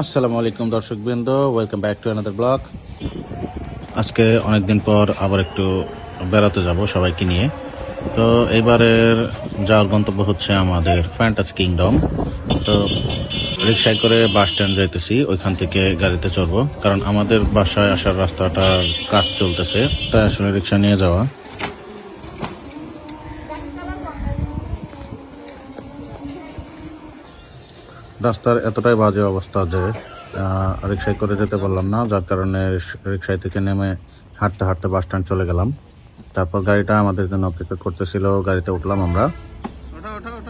আসসালামু আলাইকুম দর্শক বৃন্দ welcome back to another blog আজকে অনেকদিন পর আবার একটু বেড়াতে যাব সবাইকে নিয়ে। তো এবারের যাওয়ার গন্তব্য হচ্ছে আমাদের ফ্যান্টাস কিংডম তো রিক্সায় করে বাস স্ট্যান্ড যাইতেছি, ওইখান থেকে গাড়িতে চড়বো। কারণ আমাদের বাসায় আসার রাস্তাটার কাজ চলতেছে, তাই আসলে রিক্সা নিয়ে যাওয়া। রাস্তার এতটাই বাজে অবস্থা যে রিক্সায় করে যেতে পারলাম না, যার কারণে রিক্সায় থেকে নেমে হাঁটতে হাঁটতে বাস স্ট্যান্ড চলে গেলাম। তারপর গাড়িটা আমাদের জন্য অপেক্ষা করতেছিল, গাড়িতে উঠলাম আমরা।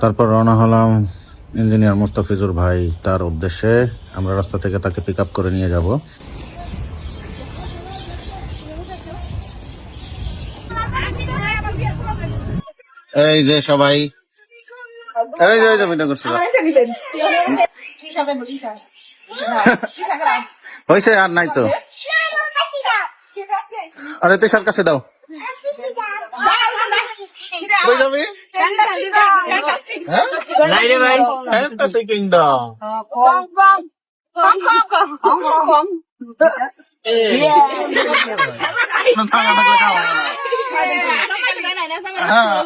তারপর রওনা হলাম ইঞ্জিনিয়ার মুস্তাফিজুর ভাই তার উদ্দেশ্যে। আমরা রাস্তা থেকে তাকে পিক করে নিয়ে যাব। এই যে সবাই এই যে ভিডিও করছিল। হয়েছে আর নাই তো। আরে তুষার কাছে দাও। হ্যাঁ।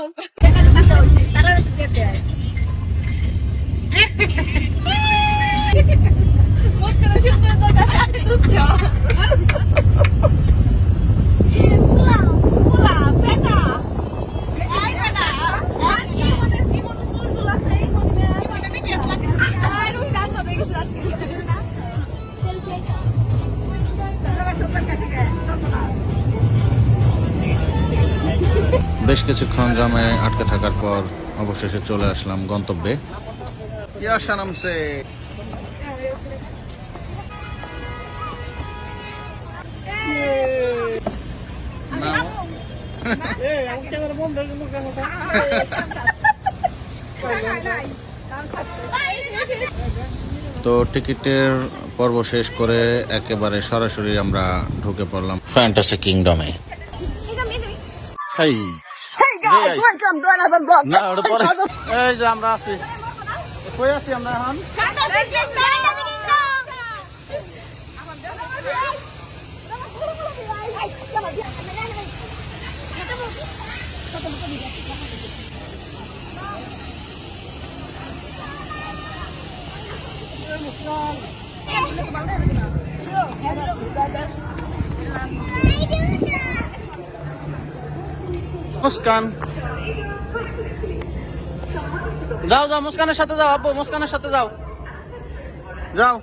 বেশ কিছুক্ষণ জামে আটকে থাকার পর অবশেষে চলে আসলাম গন্তব্যে। তো টিকিটের পর্ব শেষ করে একেবারে সরাসরি আমরা ঢুকে পড়লাম ফ্যান্টাসি কিংডমে এই যে আমরা আছি। কই আছি আমরা এখন মুস্কান যাও যাও মুস্কানের সাথে যাও আব্বু মুস্কানের সাথে যাও। যাও।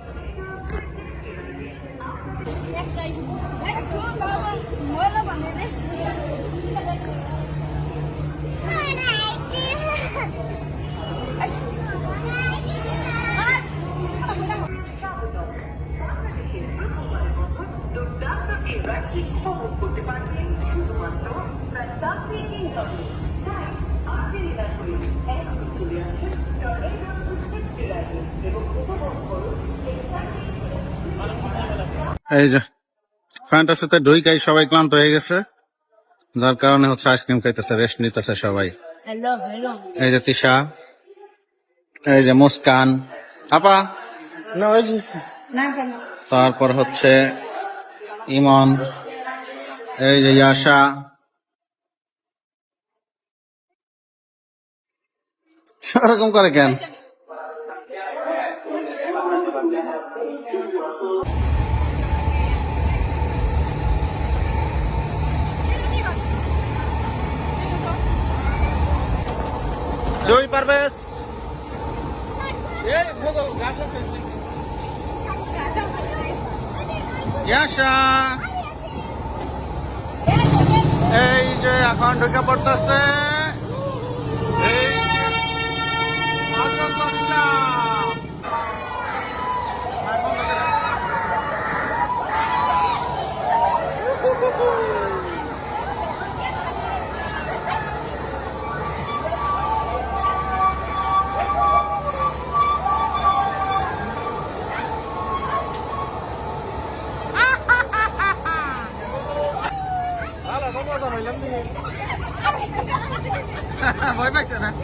এই যে ফ্যান্টাসিতে ঢুইকাই সবাই ক্লান্ত হয়ে গেছে। যার কারণে হচ্ছে আইসক্রিম খাইতেছে রেস্ট নিতেছে সবাই। হ্যালো হ্যালো এই যে তিশা এই যে মুস্কান। আপা! তারপর হচ্ছে ইমন এই যে ইয়াশা। ওরকম করে কেন? দুই ইয়াশা এই যে এখন ঢুকে পড়তেছে। 拜拜铁子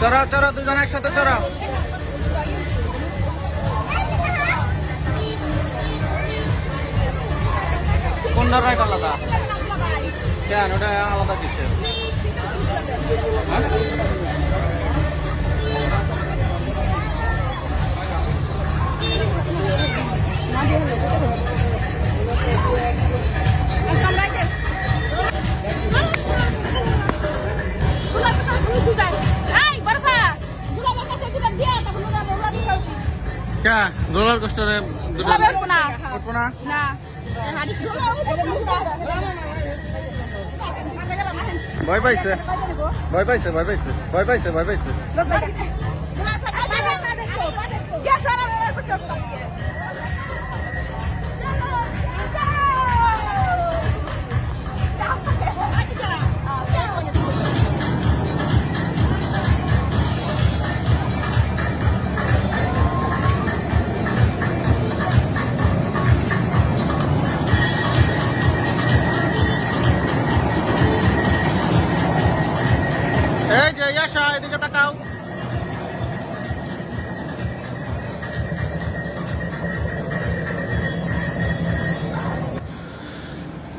চড়া চড়াও দুজন একসাথে চড়াও। কোনটা রাইট আলাদা? কেন? ওটা আলাদা কিসের? হ্যাঁ? কে রোলার কোস্টারে উঠবো না। ভয় পাইছে? ভয় পাইছে ভয় পাইছে ভয় পাইছে ভয় পাইছে।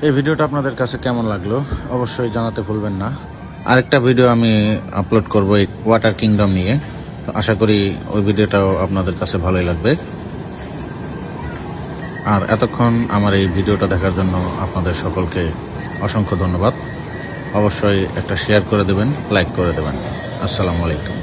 এই ভিডিওটা আপনাদের কাছে কেমন লাগল অবশ্যই জানাতে ভুলবেন না। আরেকটা ভিডিও আমি আপলোড করব এই ওয়াটার কিংডম নিয়ে। তো আশা করি ওই ভিডিওটাও আপনাদের কাছে ভালোই লাগবে। আর এতক্ষণ আমার এই ভিডিওটা দেখার জন্য আপনাদের সকলকে অসংখ্য ধন্যবাদ। অবশ্যই একটা শেয়ার করে দেবেন লাইক করে দেবেন। আসসালামু আলাইকুম।